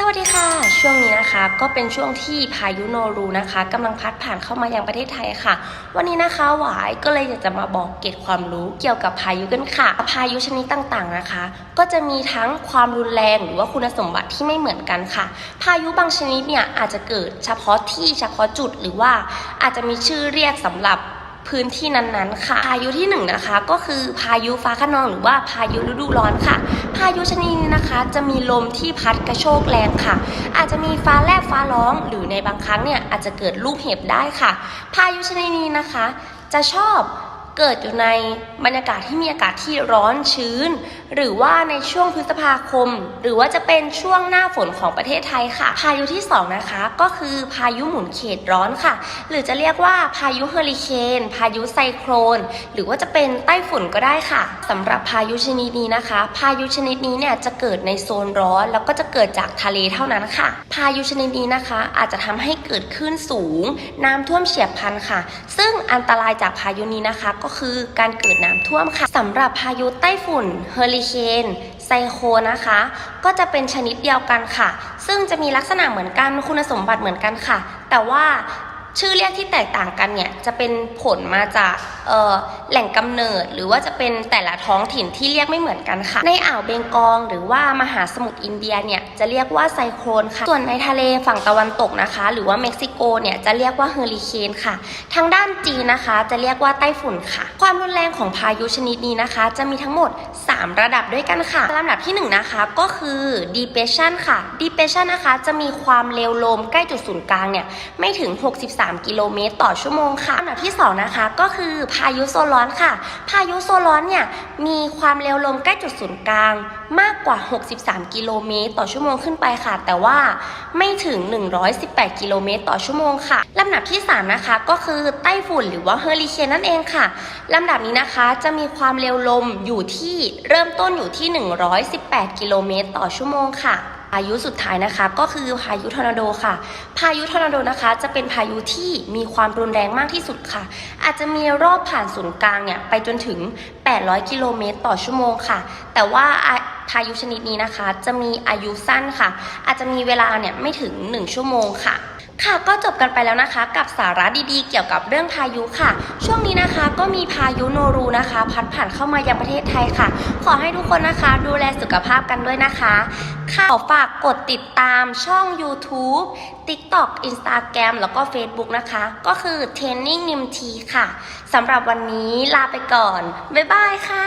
สวัสดีค่ะ ช่วงนี้นะคะก็เป็นช่วงที่พายุโนรูนะคะกำลังพัดผ่านเข้ามายังประเทศไทยค่ะ วันนี้นะคะหวายก็เลยอยากจะมาบอกเกร็ดความรู้เกี่ยวกับพายุกันค่ะ พายุชนิดต่างๆนะคะ ก็จะมีทั้งความรุนแรงหรือว่าคุณสมบัติที่ไม่เหมือนกันค่ะ พายุบางชนิดเนี่ยอาจจะเกิดเฉพาะที่เฉพาะจุดหรือว่าอาจจะมีชื่อเรียกสำหรับ พื้นที่นั้นๆ ค่ะ พายุที่หนึ่งนะคะก็คือพายุฟ้าขนองหรือว่าพายุฤดูร้อนค่ะ พายุชนิดนี้นะคะ จะมีลมที่พัดกระโชกแรงค่ะ อาจจะมีฟ้าแลบฟ้าร้อง หรือในบางครั้งเนี่ยอาจจะเกิดลูกเห็บได้ค่ะ พายุชนิดนี้นะคะ จะชอบ เกิดอยู่ในบรรยากาศที่มีอากาศที่ร้อนชื้น หรือว่าในช่วงพฤษภาคม หรือว่าจะเป็นช่วงหน้าฝนของประเทศไทยค่ะ พายุที่สองนะคะ ก็คือพายุหมุนเขตร้อนค่ะ หรือจะเรียกว่าพายุเฮอริเคน พายุไซโครน หรือว่าจะเป็นไต้ฝุ่นก็ได้ค่ะสำหรับพายุชนิดนี้นะคะ พายุชนิดนี้เนี่ยจะเกิดในโซนร้อน แล้วก็จะเกิดจากทะเลเท่านั้นค่ะ พายุชนิดนี้นะคะ อาจจะทำให้เกิดคลื่นสูง น้ำท่วมเฉียบพลันค่ะ ซึ่งอันตรายจากพายุนี้นะคะก็็คือการเกิดน้ำท่วมค่ะสำหรับพายุไต้ฝุ่นเฮอริเคนไซโคลนะคะ ก็จะเป็นชนิดเดียวกันค่ะ ซึ่งจะมีลักษณะเหมือนกันคุณสมบัติเหมือนกันค่ะ แต่ว่า ชื่อเรียกที่แตกต่างกันเนี่ยจะเป็นผลมาจากแหล่งกำเนิด หรือว่าจะเป็นแต่ละท้องถิ่นที่เรียกไม่เหมือนกันค่ะ ในอ่าวเบงกอลหรือว่ามหาสมุทรอินเดียเนี่ยจะเรียกว่าไซโคลนค่ะส่วนในทะเลฝั่งตะวันตกนะคะ หรือว่าเม็กซิโกเนี่ยจะเรียกว่าเฮอริเคนค่ะ ทางด้านจีนนะคะจะเรียกว่าไต้ฝุ่นค่ะ ความรุนแรงของพายุชนิดนี้นะคะ จะมีทั้งหมด 3 ระดับด้วยกันค่ะลำดับที่1นะคะก็คือ depression ค่ะ depression นะคะจะมีความเร็วลมใกล้จุดศูนย์กลางเนี่ยไม่ถึง 63กิโลเมตร ต่อชั่วโมงค่ะ อันดับที่ 2 นะคะ ก็คือพายุโซนร้อนค่ะ พายุโซนร้อนเนี่ยมีความเร็วลมใกล้จุดศูนย์กลางมากกว่า 63 กิโลเมตรต่อชั่วโมงขึ้นไปค่ะ แต่ว่าไม่ถึง 118 กิโลเมตรต่อชั่วโมงค่ะลำดับที่ 3 นะคะ ก็คือไต้ฝุ่นหรือว่าเฮอริเคนนั่นเองค่ะลำดับนี้นะคะจะมีความเร็วลมอยู่ที่เริ่มต้นอยู่ที่ 118 กิโลเมตรต่อชั่วโมงค่ะพายุสุดท้ายนะคะก็คือพายุทอร์นาโดค่ะ พายุทอร์นาโดนะคะจะเป็นพายุที่มีความรุนแรงมากที่สุดค่ะ อาจจะมีรอบผ่านศูนย์กลางเนี่ยไปจนถึง 800 กิโลเมตรต่อชั่วโมงค่ะ แต่ว่าพายุชนิดนี้นะคะ จะมีอายุสั้นค่ะ อาจจะมีเวลาเนี่ยไม่ถึง 1 ชั่วโมงค่ะ ค่ะก็จบกันไปแล้วนะคะ กับสาระดีๆ เกี่ยวกับเรื่องพายุค่ะ ช่วงนี้นะคะก็มีพายุโนรูนะคะ พัดผ่านเข้ามายังประเทศไทยค่ะ ขอให้ทุกคนนะคะ ดูแลสุขภาพกันด้วยนะคะ ค่ะขอฝากกดติดตามช่อง YouTube TikTok Instagram แล้วก็ Facebook นะคะ ก็คือ Training Nim T ค่ะสำหรับวันนี้ลาไปก่อน บ๊ายบายค่ะ